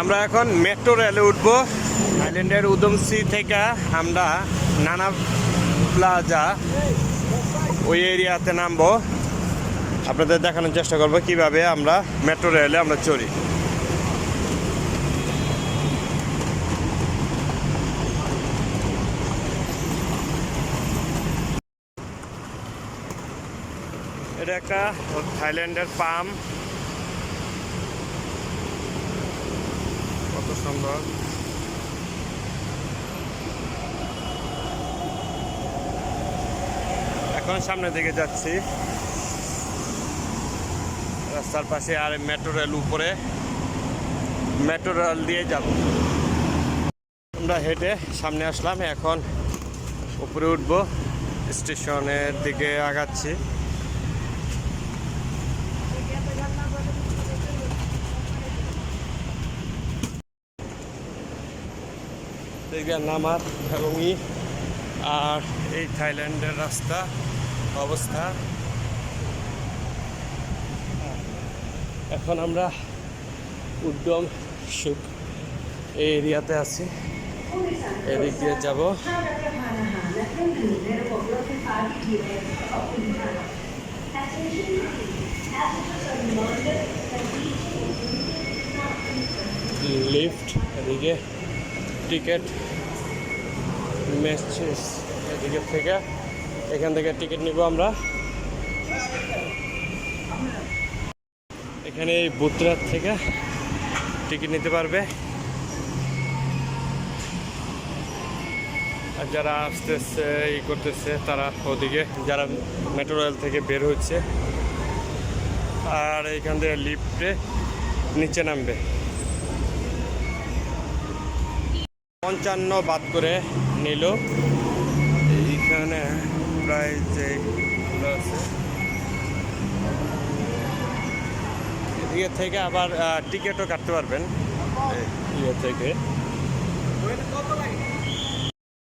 আমরা এখন মেট্রো রেলে উঠব। থাইল্যান্ডের উদমসি থেকে আমরা নানা প্লাজা ওই এরিয়াতে নামবো। আপনাদের দেখানোর চেষ্টা করব কীভাবে আমরা মেট্রো রেলে আমরা চড়ি। এটা একটা থাইল্যান্ডের পাম। সুন্দর এখন সামনের দিকে যাচ্ছি। রাস্তার পাশে আর মেট্রো রেল উপরে। মেট্রো রেল দিয়ে যাব। আমরা হেঁটে সামনে আসলাম, এখন উপরে উঠবো। স্টেশনের দিকে আগাচ্ছি। দেখবেন নামার এবং আর এই থাইল্যান্ডের রাস্তা অবস্থা। এখন আমরা উদ্যম সুখ এই এরিয়াতে আছি। এদিক দিয়ে যাব। লিফট এদিকে। টিকিট মেসেজ এদিকে থেকে। এখান থেকে টিকিট নিব আমরা। এখানে এই বুথরাত থেকে টিকিট নিতে পারবে। আর যারা আসতেছে, ই করতেছে, তারা ওদিকে, যারা মেট্রো রেল থেকে বের হচ্ছে, আর এইখান থেকে লিফটে নিচে নামবে। পঞ্চান্ন বাদ করে নিল। এইখানে প্রায় যে আছে। এদিকে থেকে আবার টিকিটও কাটতে পারবেন। ইয়ে থেকে।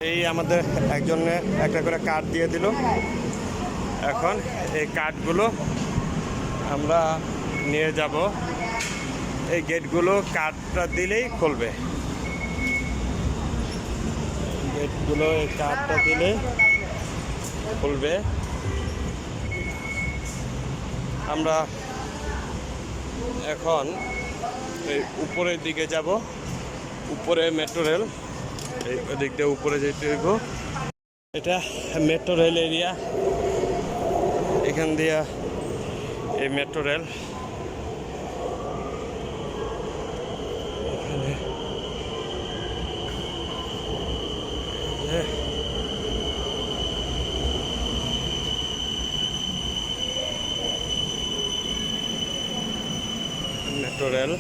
এই আমাদের একজনে একটা করে কার্ড দিয়ে দিল। এখন এই কার্ডগুলো আমরা নিয়ে যাব। এই গেটগুলো কার্ডটা দিলেই খুলবে। গেটগুলো এই কার্ডটা দিলে খুলবে। আমরা এখন এই উপরের দিকে যাব। উপরে মেট্রো রেল, এই ওদিক দিয়ে উপরে যেতে হইব। এটা মেট্রো রেল এরিয়া। এখান দিয়া এই মেট্রো রেল। রেল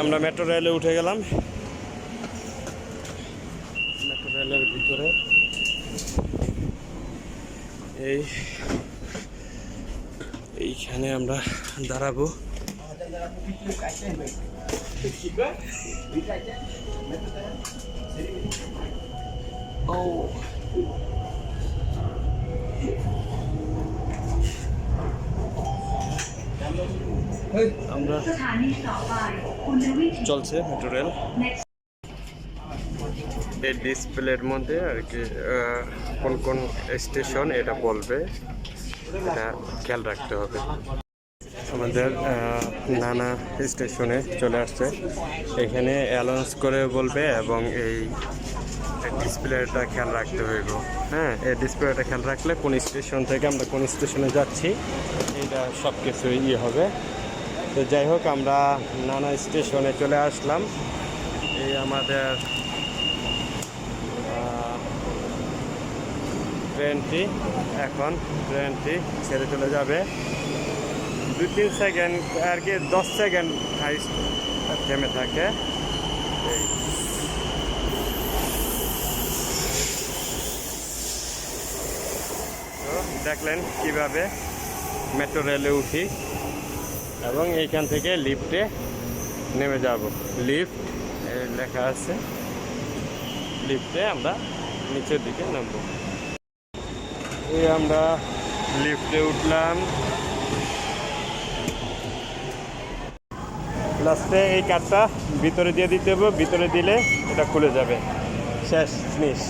আমরা মেট্রো রেলে উঠে গেলাম। মেট্রো রেলের ভিতরে। এই এইখানে আমরা দাঁড়াবো। ও আমরা চলছে মেট্রো রেল এই ডিসপ্লের মধ্যে আর কি কোন কোন স্টেশন এটা বলবে, এটা খেয়াল রাখতে হবে। আমাদের নানা স্টেশনে চলে আসছে। এখানে অ্যালাউন্স করে বলবে এবং এই ডিসপ্লেটা খেয়াল রাখতে হইব হ্যাঁ এই ডিসপ্লেটা খেয়াল রাখলে কোন স্টেশন থেকে আমরা কোন স্টেশনে যাচ্ছি এটা সব কিছু ইয়ে হবে। তো যাই হোক, আমরা নানা স্টেশনে চলে আসলাম। এই আমাদের ট্রেনটি এখন ট্রেনটি ছেড়ে চলে যাবে। দু তিন সেকেন্ড আর কি দশ সেকেন্ড হাইস্ট থেমে থাকে। এই দেখলেন কীভাবে মেট্রো রেলে উঠি এবং এইখান থেকে লিফটে নেমে যাব। লিফট লেখা আছে লিফটে আমরা নিচের দিকে নামবো। এই আমরা লিফটে উঠলাম। লাস্টে এই কার্ডটা ভিতরে দিয়ে দিতে হবে, ভিতরে দিলে এটা খুলে যাবে। শেষ ফিনিশ